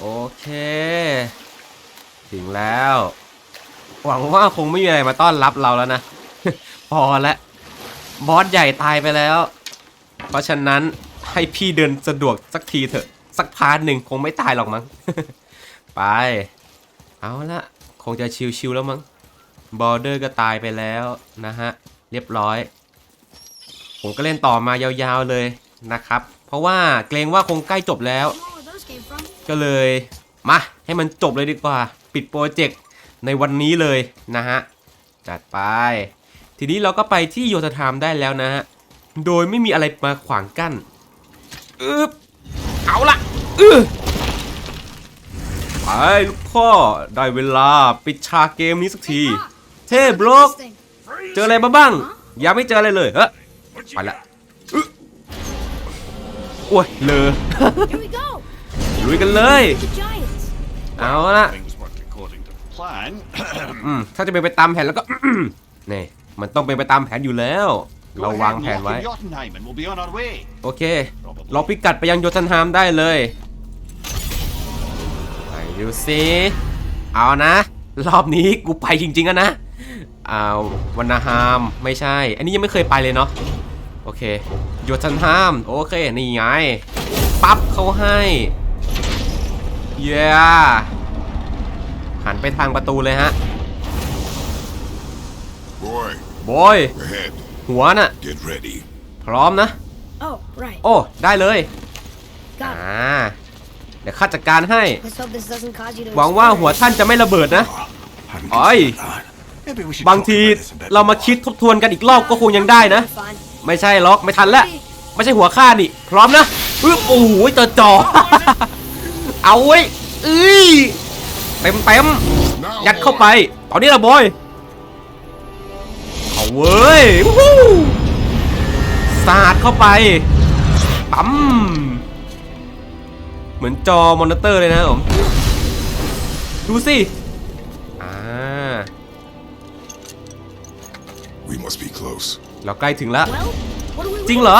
โอเค ถึงแล้ว หวังว่าคงไม่มีอะไรมาต้อนรับเราแล้วนะ พอแล้วบอสใหญ่ตายไปแล้ว เพราะฉะนั้นให้พี่เดินสะดวกสักทีเถอะ สักพาร์ทหนึ่งคงไม่ตายหรอกมั้ง ไป เอาละคงจะชิวๆแล้วมั้ง บอร์เดอร์ก็ตายไปแล้วนะฮะ เรียบร้อย ผมก็เล่นต่อมายาวๆเลยนะครับ เพราะว่าเกรงว่าคงใกล้จบแล้ว Where all those came from? ก็เลยมาให้มันจบเลยดีกว่า ปิดโปรเจกต์ในวันนี้เลยนะฮะ จัดไป ทีนี้เราก็ไปที่โยธธรรมได้แล้วนะฮะ โดยไม่มีอะไรมาขวางกั้นอึบเอาละอือไปลูกพ่อได้เวลาปิดฉากเกมนี้สักที Pop, เท่บ look ล็อก at this thing. เจออะไรมาบ้าง ยังไม่เจออะไรเลยเฮ้ยไปละอึ๊ะโอ้ยเลอ Here we go. ลุยกันเลย The giants. เอาละ Things worked according to plan. อืมถ้าจะเป็นไปตามแผนแล้วก็นี่มันต้องเป็นไปตามแผนอยู่แล้ว Go เรา ahead วาง and แผน lock ไว้ in Jotunheim and we'll be on our way. โอเค เราพิกัดไปยังโยธันฮามได้เลยไปดูสิเอานะ รอบนี้กูไปจริงๆอะนะเอาวันนาฮามไม่ใช่ อันนี้ยังไม่เคยไปเลยเนาะโอเคโยธันฮาม โอเค นี่ไงปั๊บเขาให้ เย้หันไปทางประตูเลยฮะ Boy, บอย ahead. หัวน่ะ Get ready. พร้อมนะ Oh, right. โอ้ ได้เลย Got อ่า เดี๋ยวข้าจัดการให้ it. Let's hope this doesn't cause you to หวังว่าหัว explode. ท่านจะไม่ระเบิดนะ Hadn't Oi. considered that. Maybe we should บาง talk ที about this a bit เรามา more. คิดทบทวนกันอีกรอบก็คงยังได้นะ Fine. ไม่ใช่ล็อกไม่ทันแล้วไม่ใช่หัวข้านี่ พร้อมนะอึ๊บโอ้โหเจอจอ เอาไว้ยอื้อเต็มเต็มๆยัดเข้าไป ตอนนี้ละบอยเอาเว้ยวู้ฮู้สาดเข้าไปปั๊มเหมือนจอมอนิเตอร์เลยนะครับผมดูสิอ่า We must be close. เราใกล้ถึงแล้ว Well, what do we จริงเหรอ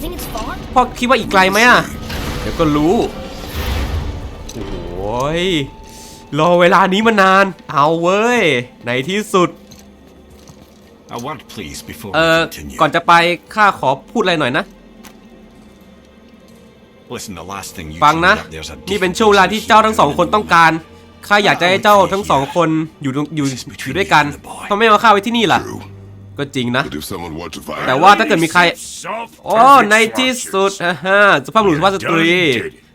Think it's far? พ่อคิดว่าอีกไกลไหมอะ เดี๋ยวก็รู้โอ้ ยรอเวลานี้มานาน เอาเว้ย ในที่สุด A word, please, before เอ we อ continue. ก่อนจะไปข้าขอพูดอะไรหน่อยนะ Listen, the last thing you ฟัง told นะ me that there's a นี่เป็นช่วงเวลาที่เจ้าทั้งสองคนต้องการข้าอยากจะให้เจ้าทั้งสองคนอยู่ตรงอยู่อยู่ด้วยกันทำไมมาข้าไว้ที่นี่ล่ะ True. ก็จริงนะ But if someone were to find แต่ว่าถ้าเกิดมีใครโอ้ในที่สุดอ่าฮะสุภาพบุรุษสุภาพสตรี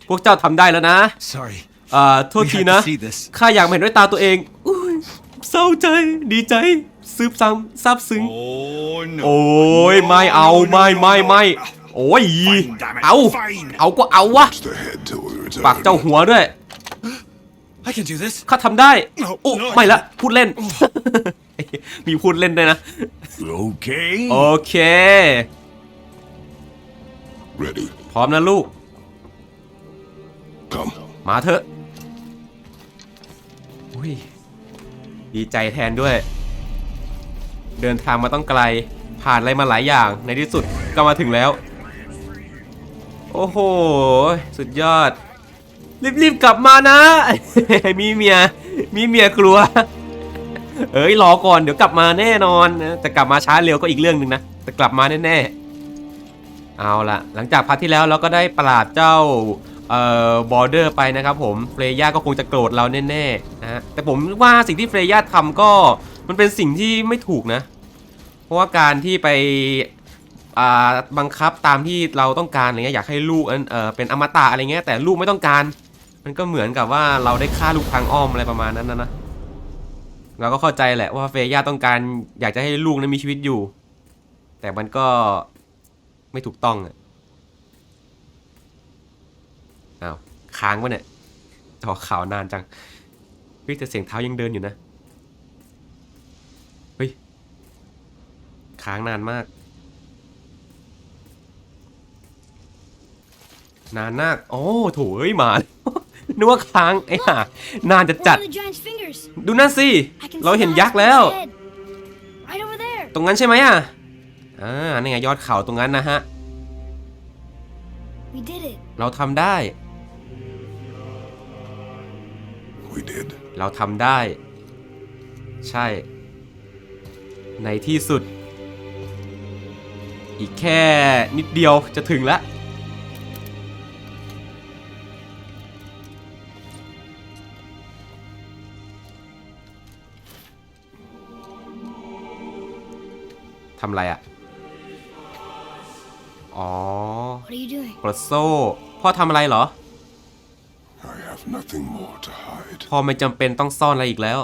พวกเจ้าทำได้แล้วนะ Sorry. อ่าโทษทีนะ We had to see this ข้าอยากมาเห็นด้วยตาตัวเองอุ้ยเศร้าใจ ดีใจ ซึบซ้ำซาบซึ้ง Oh, no. โอ้ย ไม่เอา ไม่ไม่ไม่ โอ้ย เอา เอาก็เอาวะ Just ahead till we return. ปากเจ้าหัวด้วย I can do this. ข้าทำได้ No, โอ้ no, ไม่ละ พูดเล่น มีพูดเล่นด้วยนะ Okay. โอเค Ready. พร้อมนะลูก Come. มาเถอะ อุ้ยดีใจแทนด้วย เดินทางมาต้องไกล ผ่านอะไรมาหลายอย่าง ในที่สุดก็มาถึงแล้ว โอ้โห สุดยอด รีบๆกลับมานะ มีเมีย มีเมียกลัว เอ้ยรอก่อนเดี๋ยวกลับมาแน่นอนนะแต่กลับมาช้าเร็วก็อีกเรื่องหนึ่งนะ แต่กลับมาแน่ๆ เอาละหลังจากพาร์ทที่แล้วเราก็ได้ปราบเจ้า เอ่อบอร์เดอร์ไปนะครับผมเฟรย่าก็คงจะโกรธเราแน่ๆนะฮะแต่ผมว่าสิ่งที่เฟรย่าทำก็มันเป็นสิ่งที่ไม่ถูกนะ เพราะว่าการที่ไปอ่าบังคับตามที่เราต้องการอะไรเงี้ยอยากให้ลูกเออเป็นอมตะอะไรเงี้ยแต่ลูกไม่ต้องการ มันก็เหมือนกับว่าเราได้ฆ่าลูกทางอ้อมอะไรประมาณนั้นนะนะเราก็เข้าใจแหละว่าเฟย่าต้องการอยากจะให้ลูกนั้นมีชีวิตอยู่ แต่มันก็ไม่ถูกต้องอะ อ้าวค้างวะเนี่ยจอข่าวนานจังเฮ้ยแต่เสียงเท้ายังเดินอยู่นะเฮ้ยค้างนานมาก นานมากโอ้โถเอ้ยมานึกว่าค้างไอ้ห่านานจะ Where จัด are the giant's fingers? ดูนั่นสิ I can เรา see เห็น the ยักษ์ eyes แล้ว above my head. Right over there. ตรงนั้นใช่ไหมอะอ่านี่ไงยอดเขาตรงนั้นนะฮะ We did it. เราทำได้ We did. เราทำได้ ใช่ ในที่สุด อีกแค่นิดเดียวจะถึงแล้ว ทำอะไรอะ่ะ อ๋อ What are you doing? ปลดโซ่ พ่อทำอะไรเหรอ พอไม่จำเป็นต้องซ่อนอะไรอีกแล้ว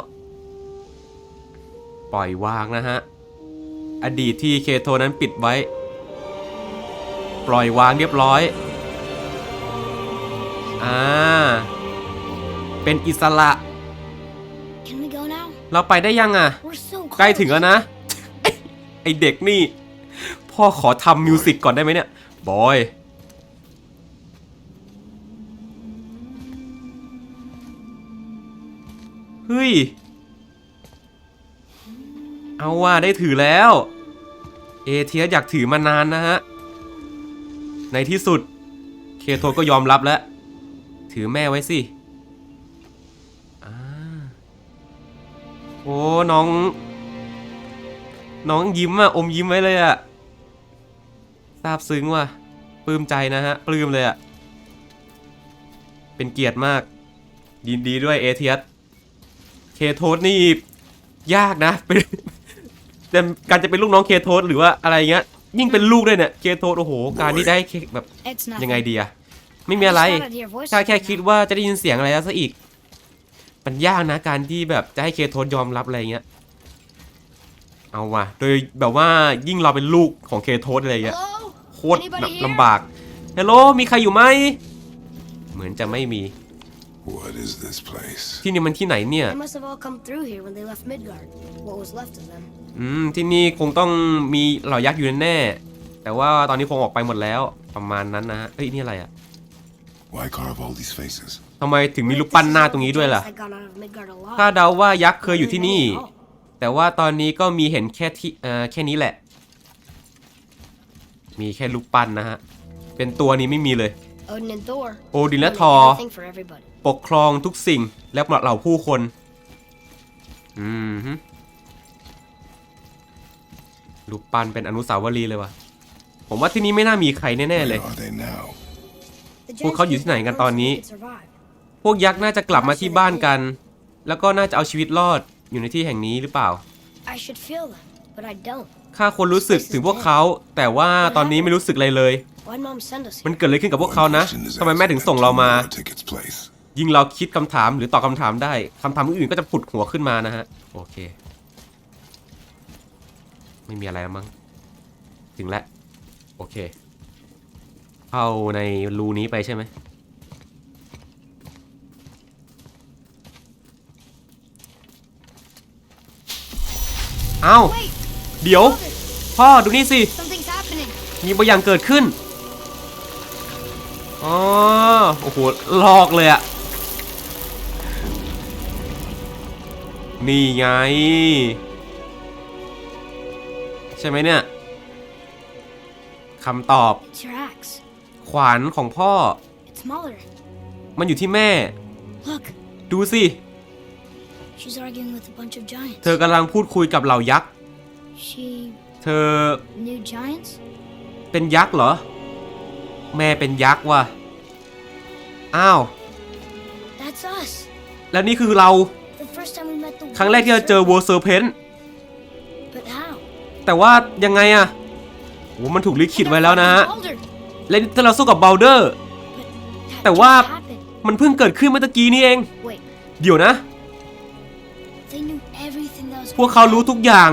ปล่อยวางนะฮะ อดีตที่เคโทนั้นปิดไว้ ปล่อยวางเรียบร้อย อ่า เป็นอิสระ Can we go now? เราไปได้ยังอะ We're so close. ใกล้ถึงแล้วนะ ไอเด็กนี่ พ่อขอทำมิวสิกก่อนได้ไหมเนี่ย บอย เฮ้ย เอาว่าได้ถือแล้ว เอเทียสอยากถือมานานนะฮะ ในที่สุด เคโทก็ยอมรับแล้ว ถือแม่ไว้สิโอ้น้อง น้องยิ้มอะอมยิ้มไว้เลยอะซาบซึ้งว่ะปลื้มใจนะฮะ ปลื้มเลยอะเป็นเกียรติมาก ยินดีด้วยเอเทียส เคโทสนี่ยากนะเป็นแต่การจะเป็นลูกน้องเคโทสหรือว่าอะไรเงี้ย ยิ่งเป็นลูกด้วยเนี่ยเคโทสโอ้โห การที่ได้เคแบบ It's nothing. ยังไงดีอะไม่มีอะไร I just thought I'd hear voices ถ้าแค่ right คิด now. ว่าจะได้ยินเสียงอะไรแล้วซะอีก มันยากนะการที่แบบจะให้เคโทสยอมรับอะไรเงี้ยเอาว่ะโดยแบบว่ายิ่งเราเป็นลูกของเคโทสอะไรเงี้ย Hello? โคตร Anybody แบบ here? ลำบากฮัลโหลมีใครอยู่ไหมเหมือนจะไม่มี What is this place? ที่นี่มันที่ไหนเนี่ย They must have all come through here when they left Midgard. What was left of them. อืมที่นี่คงต้องมีเหล่ายักษ์อยู่แน่ๆแต่ว่าตอนนี้คงออกไปหมดแล้วประมาณนั้นนะฮะเอ้ยนี่อะไรอะ Why carve all these faces? ทำไมถึงมีรูปปั้นหน้าตรงนี้ด้วยล่ะ Giants that got out of Midgard alive. ถ้าเดาว่ายักษ์เคยอยู่ที่นี่ แต่ว่าตอนนี้ก็มีเห็นแค่ที่เอ่อแค่นี้แหละ มีแค่ลูกปั้นนะฮะ เป็นตัวนี้ไม่มีเลย Odin and Thor. โอดินและ They ทอ made everything for everybody. ปกครองทุกสิ่งและเหล่าผู้คน อืมฮึรูปปั้นเป็นอนุสาวรีย์เลยว่ะผมว่าที่นี่ไม่น่ามีใครแน่ ๆ เลย Where are they now? The พวกเขาอยู่ giants ที่ไหนกันตอนนี้ could survive. พวกยักษ์น่าจะกลับมาที่บ้านกัน แล้วก็น่าจะเอาชีวิตรอดอยู่ในที่แห่งนี้หรือเปล่า I should feel them, but I don't. ข้าควรรู้สึกถึงพวกเขา แต่ว่าตอนนี้ไม่รู้สึกอะไรเลย Why'd Mom send us มัน here? เกิดอะไรขึ้นกับพวกเขานะ Question is ทำไมแม่ถึง asked ส่งเรามา after war took its place. ยิ่งเราคิดคำถามหรือตอบคำถามได้คำถามอื่นๆก็จะผุดหัวขึ้นมานะฮะ โอเค ไม่มีอะไรแล้วมั้ง ถึงแล้ว โอเค เข้าในรูนี้ไปใช่ไหมเอ้า Wait, เดี๋ยว พ่อดูนี่สิ something's happening. มีบางอย่างเกิดขึ้น อ๋อโอ้โห ลอกเลยอะนี่ไง ใช่ไหมเนี่ยคำตอบ It's your axe. ขวานของพ่อ It's Mother. มันอยู่ที่แม่ Look, ดูสิ she's arguing with a bunch of giants. เธอกำลังพูดคุยกับเหล่ายักษ์ She เธอ knew giants? เป็นยักษ์เหรอ แม่เป็นยักษ์ว่ะ อ้าว That's us. แล้วนี่คือเรา The first time we met the ครั้งแรกที่เราเจอ World Serpent But how? แต่ว่ายังไงอะโอ้มันถูกลิขิตไว้แล้วนะฮะ Baldur. และนี่ถ้าเราสู้กับเบลเดอร์ That แต่ just ว่า happened. มันเพิ่งเกิดขึ้นเมื่อตะกี้นี่เอง Wait, เดี๋ยวนะ they knew everything that was พวกเขารู้ทุกอย่าง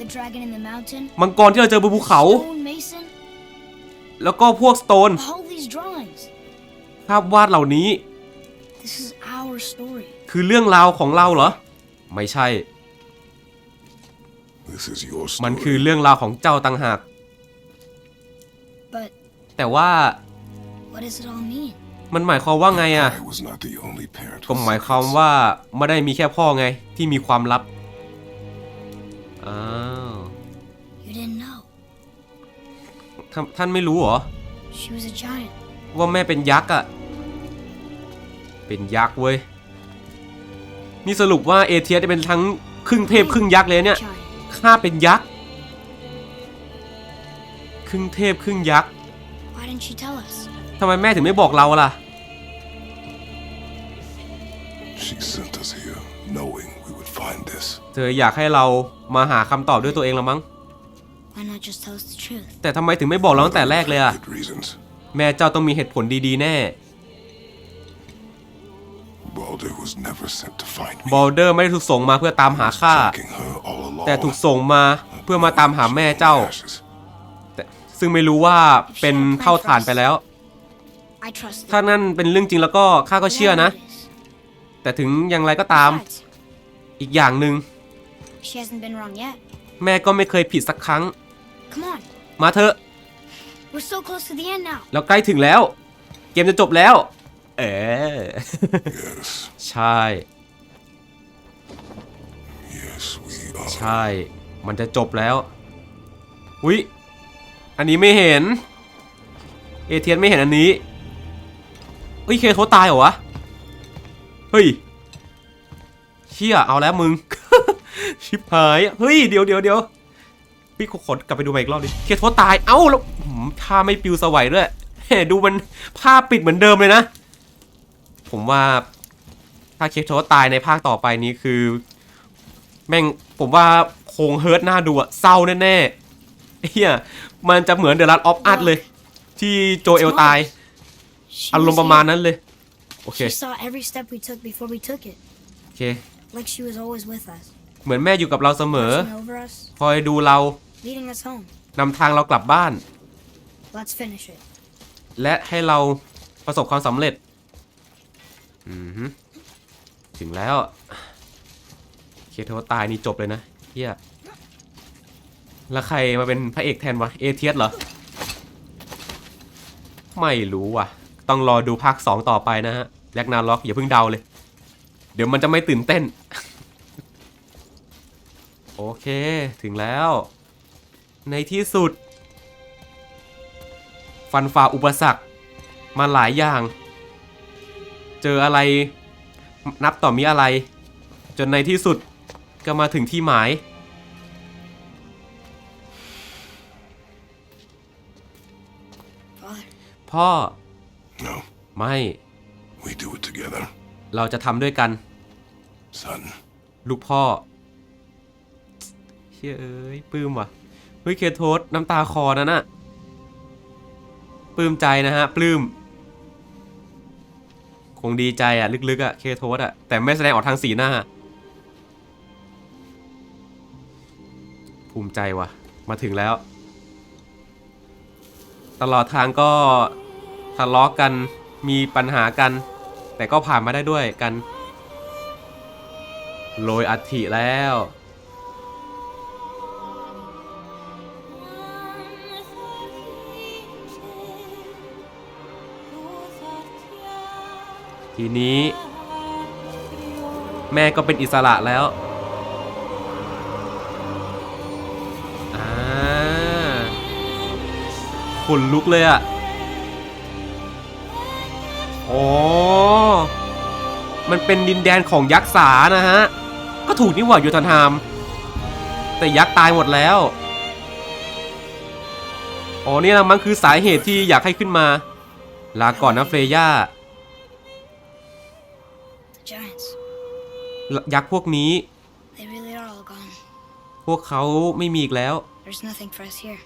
The dragon in the mountain. มังกรที่เราเจอบนภูเขา Stone Mason. แล้วก็พวกสโตน All these drawings. ภาพวาดเหล่านี้ This is our story. คือเรื่องราวของเราเหรอ ไม่ใช่ This is your มัน story. คือเรื่องราวของเจ้าต่างหาก But แต่ว่า what does it all mean? มันหมายความว่าไงอะ I was not the only parent. ก็ with หมายความ secrets. ว่าไม่ได้มีแค่พ่อไงที่มีความลับ อ้าว ท่านท่านไม่รู้เหรอ She was a giant. ว่าแม่เป็นยักษ์อะเป็นยักษ์เว้ย นี่สรุปว่าเอเทียจะเป็นทั้งครึ่งเทพครึ่งยักษ์เลยเนี่ย Giant. ข้าเป็นยักษ์ ครึ่งเทพครึ่งยักษ์ Why didn't she tell us? ทำไมแม่ถึงไม่บอกเราล่ะ She sent us here knowing we would find this. เธออยากให้เรามาหาคำตอบด้วยตัวเองละมั้ง Why not just tell us the truth? แต่ทำไมถึงไม่บอกเราตั้งแต่แรกเลยอะ Good reasons. แม่เจ้าต้องมีเหตุผลดีๆแน่ Balder was never sent to find me. บอลเดอร์ไม่ได้ถูกส่งมาเพื่อตามหาข้า Tracking her all along. แต่ถูกส่งมาเพื่อมาตามหาแม่เจ้า Ashes. แต่ซึ่งไม่รู้ว่าเป็นเท่าฐานไปแล้ว I trust them. ถ้านั่นเป็นเรื่องจริงแล้วก็ข้าก็เชื่อนะ Whatever it is. แต่ถึงอย่างไรก็ตาม Besides, อีกอย่างหนึ่ง she hasn't been wrong yet. แม่ก็ไม่เคยผิดสักครั้ง Come on. มาถอะ We're so close to the end now. แล้วใกล้ถึงแล้ว เกมจะจบแล้ว เออ Yes. ใช่ Yes, we are. ใช่ มันจะจบแล้ว อุ๊ย อันนี้ไม่เห็น เอเทียนไม่เห็นอันนี้เฮ้ย เคเขาตายเหรอวะ เฮ้ย เชี่ย เอาแล้วมึง ชิบหาย เฮ้ย เดี๋ยวเดี๋ยวเดี๋ยว พี่ขอกลับไปดูใหม่อีกรอบดิเคโทตาย เอ้าแล้วหืมผ้าไม่ปิวสวัยด้วยแหมดูมันผ้าปิดเหมือนเดิมเลยนะ ผมว่าถ้าเคโทตายในภาคต่อไปนี้คือ แม่งผมว่าโคงเฮิร์ตหน้าดูอะเศร้าแน่ๆเฮียมันจะเหมือนเดอะรั t ออฟอัดเลย ที่โจเอลตาย She อารม was ณ์ประมาณ here. นั้นเลยโอเค She saw every step we took before we took it. โอเค Like she was always with us. เหมือนแม่อยู่กับเราเสมอ Watching over us, คอยดูเรา leading us home. นำทางเรากลับบ้าน Let's finish it. และให้เราประสบความสำเร็จอือฮึถึงแล้วเคโทตายนี่จบเลยนะเฮียแล้วใครมาเป็นพระเอกแทนวะ เอเทียสเหรอ ไม่รู้ว่ะ ต้องรอดูภาค 2 ต่อไปนะฮะแลกนาล็อกอย่าเพิ่งเดาเลย เดี๋ยวมันจะไม่ตื่นเต้น โอเคถึงแล้ว ในที่สุด ฟันฝ่าอุปสรรคมาหลายอย่าง เจออะไรนับต่อมีอะไร จนในที่สุดก็มาถึงที่หมาย Father, พ่อ No, ไม่ we do it together. เราจะทำด้วยกัน Son, ลูกพ่อ เฮ้ยเอ้ยปลื้มว่ะเฮ้ยเคโทสน้ำตาคอนั่นน่ะปลื้มใจนะฮะปลื้มคงดีใจอะลึกๆอะเคโทสอะแต่ไม่แสดงออกทางสีหน้า ภูมิใจว่ะ มาถึงแล้ว ตลอดทางก็ทะเลาะกกันมีปัญหากัน แต่ก็ผ่านมาได้ด้วยกัน โรยอัฐิแล้ว ทีนี้ แม่ก็เป็นอิสระแล้วอาขนลุกเลยอะโอ้มันเป็นดินแดนของยักษ์สานะฮะ ก็ถูกนี่หว่ายูทันฮาม แต่ยักษ์ตายหมดแล้ว อ๋อนี่นะมันคือสาเหตุที่อยากให้ขึ้นมา ลาก่อนนะเฟรย่า ยักษ์พวกนี้ They really are all gone. พวกเขาไม่มีอีกแล้ว There's nothing for us here.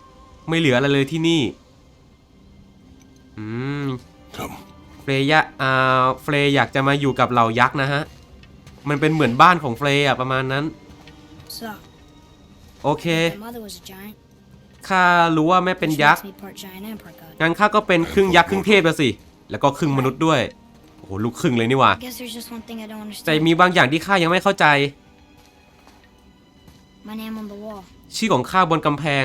ไม่เหลืออะไรเลยที่นี่ อืม come. เฟรย่าอ่าเฟรย์อยากจะมาอยู่กับเหล่ายักษ์นะฮะ มันเป็นเหมือนบ้านของเฟรย์อะประมาณนั้น So, โอเค my mother was a giant. ข้ารู้ว่าแม่เป็น She ยัก makes ษ์ me part giant and part god. งั้นข้าก็เป็นครึ่งยักษ์ครึ่งเทพแล้วสิ แล้วก็ครึ่งมนุษย์ด้วย โอ้โหลูกครึ่งเลยนี่หว่า I guess there's just one thing I don't แต่ understand. มีบางอย่างที่ข้ายังไม่เข้าใจ My name on the wall. ชื่อของข้าบนกำแพง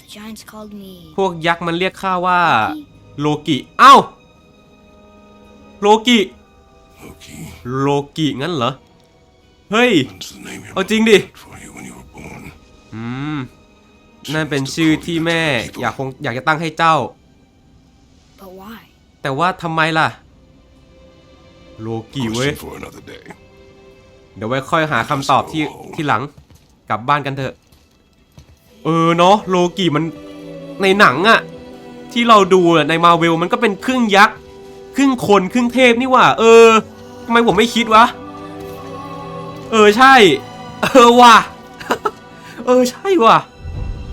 The giants called me. พวกยักษ์มันเรียกข้าว่า โลกิเอ้าโลกิ Loki, โลกิงั้นเหรอ เฮ้ย that's the name your Oh, mother Jing Di. picked for you when you were born. อืม นั่นเป็นชื่อที่แม่อยากคงอยากจะตั้งให้เจ้า But why? แต่ว่าทำไมล่ะ โลกิเว้ย Question for another day. เดี๋ยวไว้ค่อยหาคำตอบที่ที่หลัง กลับบ้านกันเถอะ เออเนาะโลกิมันในหนังอะที่เราดูอะในมาเวลมันก็เป็นครึ่งยักษ์ครึ่งคนครึ่งเทพนี่หว่า เออทำไมผมไม่คิดวะ เออใช่ เออว่ะ เออใช่ว่ะ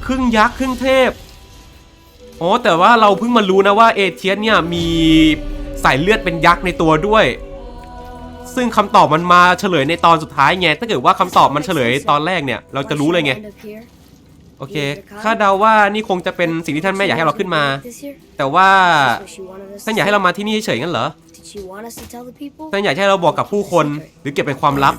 ครึ่งยักษ์ครึ่งเทพ อ๋อแต่ว่าเราเพิ่งมารู้นะว่าเอเทียสเนี่ยมีสายเลือดเป็นยักษ์ในตัวด้วย ซึ่งคำตอบมันมาเฉลยในตอนสุดท้ายไงถ้าเกิดว่าคำตอบมันเฉลยตอนแรกเนี่ย เราจะรู้เลยไง โอเคคาดเดาว่านี่คงจะเป็นสิ่งที่ท่านแม่อยากให้เราขึ้นมา แต่ว่าท่านอยากให้เรามาที่นี่เฉยๆงั้นเหรอท่านอยากให้เราบอกกับผู้คนหรือเก็บเป็นความลับ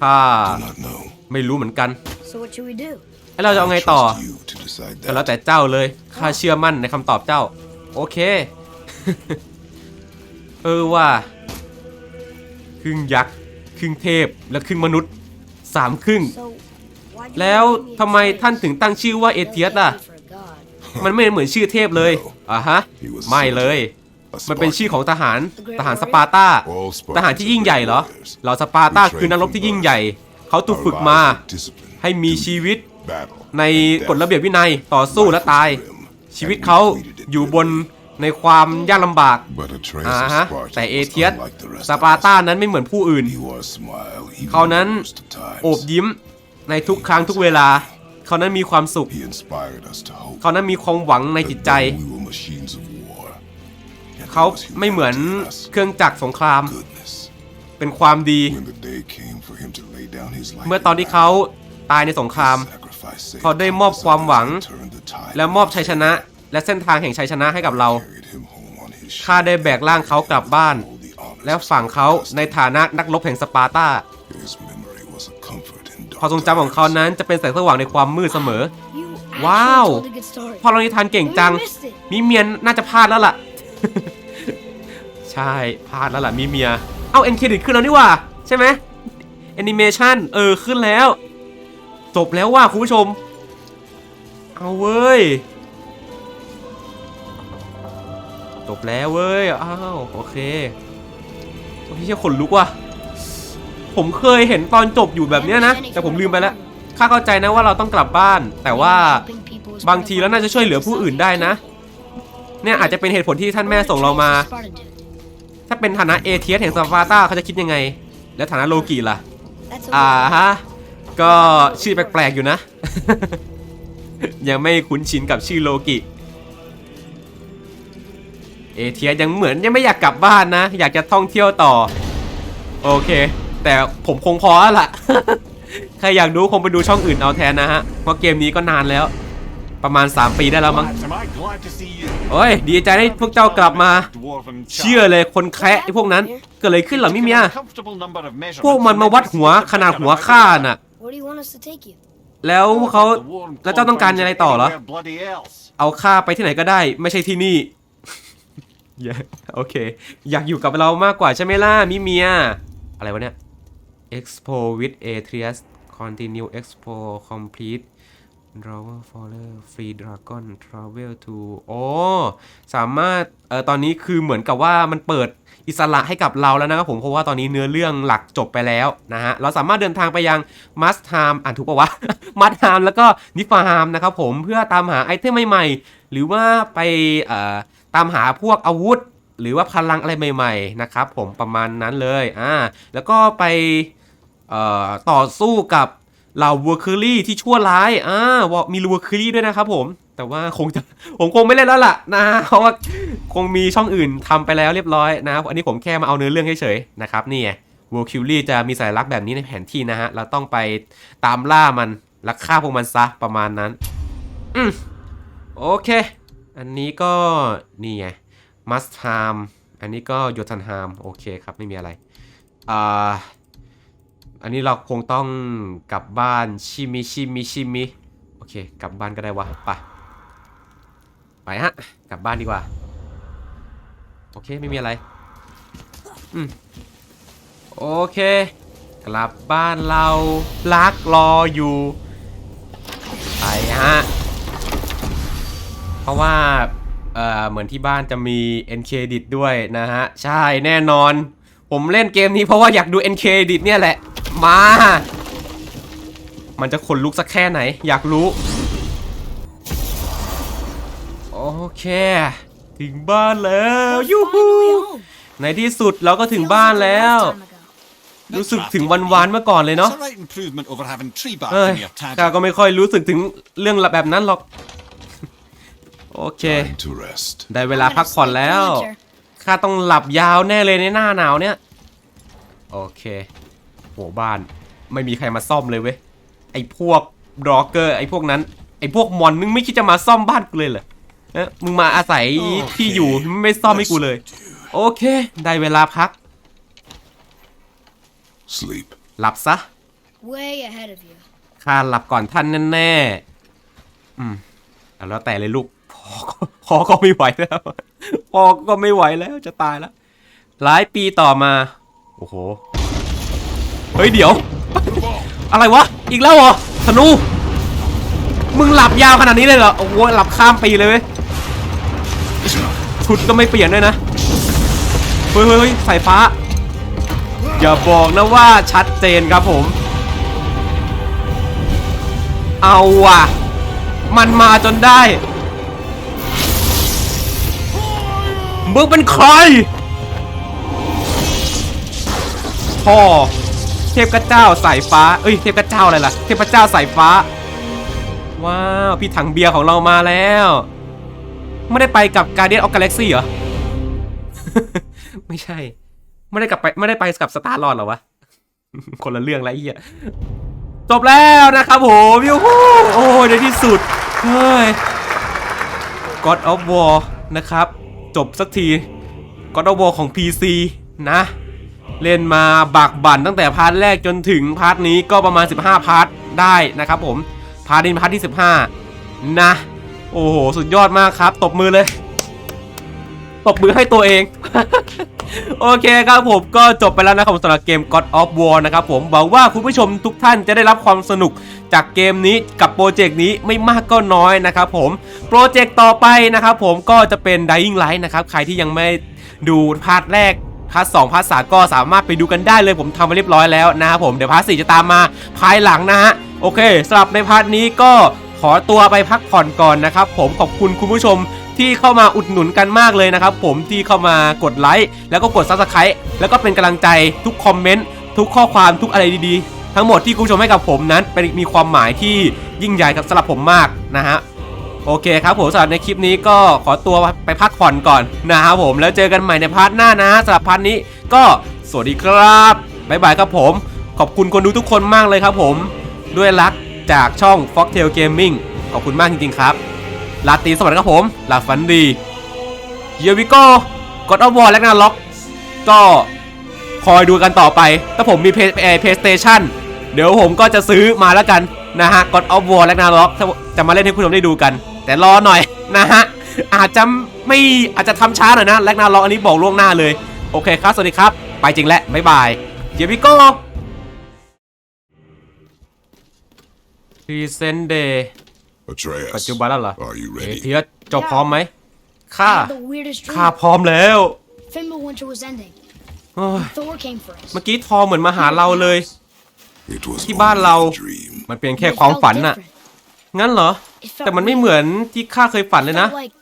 ถ้า Do not know. ไม่รู้เหมือนกัน So what should we do? แล้วเราจะเอาไงต่อ Trust you to decide ก็แล้วแต่เจ้าเลยข้าเชื่อมั่นในคำตอบเจ้า โอเค เออว่า ครึ่งยักษ์ครึ่งเทพและครึ่งมนุษย์สามครึ่ง So why do you แล้ว name me ทำไม Atreus? ท่านถึงตั้งชื่อว่าเอ No เทียสล่ะ thank you for a god. มันไม่เหมือนชื่อเทพเลยอะฮะ ไม่เลย A มันเป็น Spartan. ชื่อของทหาร The Great ทหาร Warrior? สปาร์ตา All Spartans ทหารที่ยิ่งใหญ่เหรอ are warriors. เหล่าสปาร์ตาคือนักรบที่ยิ่งใหญ่ เขาถูกฝึกมา Our lives of discipline, ให้มี duty, ชีวิต battle, ใน and กฎระ death. เบียบวินัยต่อสู้และตาย ชีวิตเขาอยู่บน ในความยากลำบาก But Atreus อ่า of ฮะ Sparta แต่เอ was เทียส unlike the rest ส of ปาร์ตา us. นั้นไม่เหมือนผู้อื่น He wore a smile even เขานั้น most of times. โอบยิ้มในทุกครั้งทุกเวลา เขานั้นมีความสุข He inspired us to hope เขานั้นมีความหวังในจิต that ใจ though we were machines of war, yet เขา there was ไม่เหมือน humanity in us, เครื่องจักรสงคราม goodness. เป็นความดี When the day came for him to lay down his life เมื่อ in ตอนที่ battle, เขาตายในสงคราม sacrifice saved เขาได้มอบ countless ความหวัง others and turned the tide และมอบชัยชนะ และเส้นทางแห่งชัยชนะให้กับเรา ข้าได้แบกร่างเขากลับบ้าน แล้วฝังเขาในฐานะนักรบแห่งสปาร์ตาความทรงจำของเขานั้นจะเป็นแสงสว่างในความมืดเสมอ You Wow. actually told a good story. พอเรานิทานเก่งจัง มีเมียน่าจะพลาดแล้วล่ะ ใช่ พลาดแล้วล่ะ มีเมีย เอาเอ็นเครดิตขึ้นแล้วนี่ว่า ใช่ไหมแอนิเมชันเออ ขึ้นแล้ว จบแล้วว่ะคุณผู้ชม เอาเว้ย จบแล้วเว้ย อ้าว โอเคโอ้ยเชี่ยขนลุกว่ะ ผมเคยเห็นตอนจบอยู่แบบเนี้ยนะ แต่ผมลืมไปแล้วข้าเข้าใจนะว่าเราต้องกลับบ้าน แต่ว่าบางทีแล้วน่าจะช่วยเหลือผู้อื่นได้นะ เนี่ยอาจจะเป็นเหตุผลที่ท่านแม่ส่งเรามา ถ้าเป็นฐานะเอเทียสแห่งสปาร์ตาเขาจะคิดยังไง แล้วฐานะโลกีล่ะ อ่าฮะ ก็ชื่อแปลกๆอยู่นะ ยังไม่คุ้นชินกับชื่อโลกิ เอเทียสยังเหมือนยังไม่อยากกลับบ้านนะ อยากจะท่องเที่ยวต่อ โอเค แต่ผมคงพอแล้วล่ะ ใครอยากดูคงไปดูช่องอื่นเอาแทนนะฮะ เพราะเกมนี้ก็นานแล้ว ประมาณ 3 ปีได้แล้วมั้ง Lads, am I glad to see you. โอ้ย ดีใจให้พวกเจ้ากลับมา Dwarven เชื่อเลยคนแคระไอ้พวกนั้น เกิดอะไรขึ้นเหรอมิเมีย Comfortable number of measurements พวกมันมาวัดหัวขนาดหัวข้าน่ะ Where do you want us to take you? แล้วพวกเขา The warm แล้วเจ้าต้องการอะไรต่อเหรอ anywhere bloody else. เอาข้าไปที่ไหนก็ได้ ไม่ใช่ที่นี่ อย่าโอเค อยากอยู่กับเรามากกว่าใช่ไหมล่ะ มิเมีย อะไรวะเนี่ย Expo with Atreus Continue Expo Complete Drawer Faller Free Dragon Travel to โอ้สามารถเอ่อตอนนี้คือเหมือนกับว่ามันเปิดอิสระให้กับเราแล้วนะครับผมเพราะว่าตอนนี้เนื้อเรื่องหลักจบไปแล้วนะฮะ เราสามารถเดินทางไปยังมัส t ามอ่านถูกปะวะ มัส t ามแล้วก็นิฟาร์มนะครับผมเพื่อตามหาไอเทมใหม่ๆ หรือว่าไปเอ่อ ตามหาพวกอาวุธ หรือว่าพลังอะไรใหม่ ๆ นะครับผมประมาณนั้นเลยอ่าแล้วก็ไปต่อสู้กับเหล่าวัวคิรี่ที่ชั่วร้ายอ่ามีวัวคิรี่ด้วยนะครับผมแต่ว่าคงจะผมคงไม่เล่นแล้วล่ะนะเพราะว่าคงมีช่องอื่นทำไปแล้วเรียบร้อยนะอันนี้ผมแค่มาเอาเนื้อเรื่องเฉยๆนะครับนี่ไงวัวคิรี่จะมีสัญลักษณ์แบบนี้ในแผนที่นะฮะเราต้องไปตามล่ามันและฆ่าพวกมันซะประมาณนั้น อืมโอเค อันนี้ก็นี่ไงมัสฮามอันนี้ก็โยธันฮามโอเคครับไม่มีอะไรอ่าอันนี้เราคงต้องกลับบ้านชิมิชิมิชิมิโอเค กลับบ้านก็ได้วะไปไปฮะกลับบ้านดีกว่า โอเคไม่มีอะไรอืมโอเค กลับบ้านเราลักรออยู่ ไปฮะ เพราะว่าเอ่อเหมือนที่บ้านจะมี end credit ด้วยนะฮะ ใช่แน่นอนผผมเล่นเกมนี้เพราะว่าอยากดู NK Edit เนี่ยแหละ มา มันจะขนลุกสักแค่ไหน อยากรู้ โอเค ถึงบ้านแล้ว We're ยูฮู finally home. ในที่สุดเราก็ถึง Feels บ้าน like a แล้ว lifetime ago. รู้สึกถึงวันวานๆเมื่อก่อนเลยเนาะ It's a right improvement over having tree bark เอ้ย in your ข้า tag. ก็ไม่ค่อยรู้สึกถึงเรื่องแบบนั้นหรอก โอเค Time to rest. ได้เวลาพักผ่อนแล้ว Sleep later. ข้าต้องหลับยาวแน่เลยในหน้าหนาวเนี่ย โอเค โหบ้านไม่มีใครมาซ่อมเลยเว้ย ไอ้พวกบล็อกเกอร์ไอ้พวกนั้น ไอ้พวกมอนมึงไม่คิดจะมาซ่อมบ้านกูเลยเหรอเอ๊ะมึงมาอาศัยที่อยู่มึงไม่ซ่อมให้กูเลย โอเค ได้เวลาพัก Sleep. หลับซะ Way ahead of you. ข้าหลับก่อนท่านแน่ๆอืมเอาแล้วแต่เลยลูก พอก็พอก็ไม่ไหวแล้วพอก็ไม่ไหวแล้วจะตายแล้ว หลายปีต่อมา โอ้โห เฮ้ยเดี๋ยว อะไรวะ อีกแล้วเหรอธนู มึงหลับยาวขนาดนี้เลยเหรอ โอ้โห หลับข้ามปีเลยเว้ยชุดก็ไม่เปลี่ยนด้วยนะ เฮ้ยเฮ้ยเฮ้ยสายฟ้า อย่าบอกนะว่าชัดเจนครับผม เอาว่ะ มันมาจนได้ มึงเป็นใคร พ่อ เทพเจ้าสายฟ้า เอ้ย เทพเจ้าอะไรล่ะ เทพเจ้าสายฟ้า ว้าว พี่ถังเบียร์ของเรามาแล้ว ไม่ได้ไปกับ Guardian of Galaxy เหรอ ไม่ใช่ ไม่ได้กลับไป ไม่ได้ไปกับสตาร์ลอดหรอวะ คนละเรื่องไอ้เหี้ย จบแล้วนะครับผมยูฮูโอ้ยในที่สุด เฮ้ย God of War นะครับ จบสักทีก็ดาวโบของ PC นะ เล่นมาบักบั่นตั้งแต่พาร์ทแรกจนถึงพาร์ทนี้ก็ประมาณ 15 พาร์ทได้นะครับผม พาร์ทนี้พาร์ทที่ 15 นะ โอ้โห สุดยอดมากครับ ตบมือเลย ตบมือให้ตัวเอง โอเคครับผมก็จบไปแล้วนะครับสำหรับเกม God of War นะครับผมหวังว่าคุณผู้ชมทุกท่านจะได้รับความสนุกจากเกมนี้กับโปรเจกต์นี้ไม่มากก็น้อยนะครับผมโปรเจกต์ต่อไปนะครับผมก็จะเป็น Dying Light นะครับใครที่ยังไม่ดูพาร์ทแรกพาร์ทสองพาร์ทสามก็สามารถไปดูกันได้เลยผมทำมาเรียบร้อยแล้วนะครับผมเดี๋ยวพาร์ทสี่จะตามมาภายหลังนะฮะโอเคสำหรับในพาร์ทนี้ก็ขอตัวไปพักผ่อนก่อนนะครับผมขอบคุณคุณผู้ชม ที่เข้ามาอุดหนุนกันมากเลยนะครับผมที่เข้ามากดไลค์แล้วก็กด Subscribe แล้วก็เป็นกำลังใจทุกคอมเมนต์ทุกข้อความทุกอะไรดีๆ ทั้งหมดที่คุณผู้ชมให้กับผมนั้นเป็นมีความหมายที่ยิ่งใหญ่กับสำหรับผมมากนะฮะโอเคครับผมสำหรับในคลิปนี้ก็ขอตัวไปพักผ่อนก่อนนะครับผมแล้วเจอกันใหม่ในพาร์ทหน้านะสำหรับพาร์ทนี้ก็สวัสดีครับบ๊ายบายครับผม ขอบคุณคนดูทุกคนมากเลยครับผม ด้วยรักจากช่อง Foxtail Gaming ขอบคุณมากจริงๆครับ ลาตีสวัสดีครับผมหลับฝันดีเยวิโก้กดอวอลและนาล็อกก็คอยดูกันต่อไป ถ้าผมมีเพย์เพย์สเตชันเดี๋ยวผมก็จะซื้อมาแล้วกันนะฮะ God of War และนาล็อกจะมาเล่นให้คุณผู้ชมได้ดูกัน แต่รอหน่อยนะฮะอาจจะไม่อาจจะทำช้าหน่อยนะแลกนาล็อกอันนี้บอกล่วงหน้าเลย โอเคครับ สวัสดีครับ ไปจริงแล้วบ๊ายบายเยวิโก้พรีเซนเดย์ ปัจจุบันแล้วเหรอ Are you เอ ready? เทียสเจ้าพร้อมไหมข้า I had the weirdest ข้า dream. พร้อมแล้ว Fimbulwinter was ending. โอ้ย Thor came for us. เมื่อกี้ทอเหมือนมาหาเราเลย It was ที่บ้าน only เรา a dream. มันเป็นแค่ความฝันน่ะ งั้นเหรอ It felt แต่มันไม่เหมือนที่ข้าเคยฝัน real. เลยนะ Felt like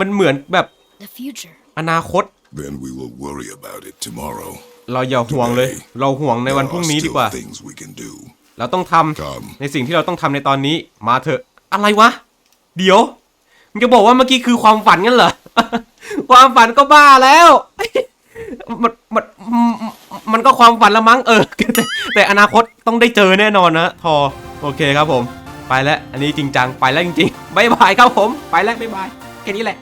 มันเหมือนแบบ the future. อนาคต Then we will worry about it tomorrow. เราอย่าห่วงเลย เราห่วงในวันพรุ่งนี้ดีกว่า There are still things we can do. เราต้องทำ Come. ในสิ่งที่เราต้องทำในตอนนี้ มาเถอะ อะไรวะ เดี๋ยวมึงจะบอกว่าเมื่อกี้คือความฝันงั้นเหรอ ความฝันก็บ้าแล้ว มันมันมันก็ความฝันละมั้งเออแต่แต่อนาคตต้องได้เจอแน่นอนนะทอโอเคครับผม ไปแล้ว อันนี้จริงจัง ไปแล้วจริงๆบายบายครับผม ไปแล้วบายบาย แค่นี้แหละ